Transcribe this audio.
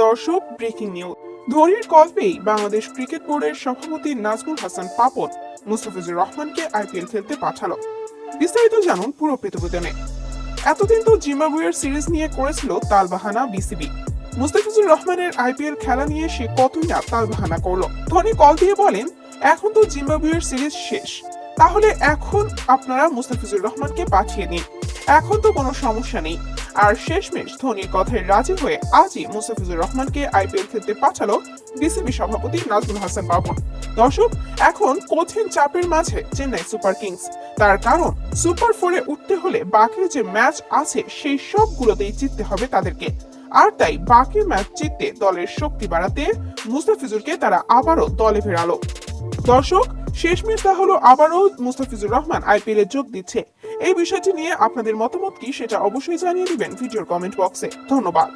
দর্শক breaking news ধোনির call Bangladesh cricket বোর্ডের সভাপতি নাজমুল হাসান পাপন মুস্তাফিজুর রহমানকে আইপিএল খেলতে পাঠালো। বিস্তারিত জানুন পুরো প্রতিবেদনে এতদিন তো জিম্বাবুয়ের সিরিজ নিয়ে করেছিল তালবাহানা বিসিবি। মুস্তাফিজুর রহমানের আইপিএল খেলা নিয়ে সে কতই না তালবাহানা করল। ধোনি কল দিয়ে বলেন, এখন তো জিম্বাবুয়ের সিরিজ শেষ। তাহলে এখন আপনারা মুস্তাফিজুর রহমানকে পাঠিয়ে দিন। এখন তো কোনো সমস্যা নেই। আর শেষমেশ ধোনির কথায় রাজি হয়ে আজই মুস্তাফিজুর রহমানকে আইপিএল খেলতে পাঠালো বিসিবি সভাপতি নাজমুল হাসান বাবন। দর্শক, এখন কঠিন চাপের মাঝে চেন্নাই সুপার কিংস। তার কারণ, সুপার ফোরে উঠতে হলে বাকি যে ম্যাচ আছে সেই সবগুলোতেই জিততে হবে তাদেরকে। আর তাই বাকি ম্যাচ জিততে দলের শক্তি বাড়াতে মুস্তাফিজুরকে তারা আবারও দলে ফেরালো। দর্শক শেষমেশ তা হলো আবারও মুস্তাফিজুর রহমান আইপিএলে যোগ দিচ্ছে। এই বিষয়টি নিয়ে আপনাদের মতামত কি সেটা অবশ্যই জানিয়ে দিবেন ভিডিওর কমেন্ট বক্সে। ধন্যবাদ।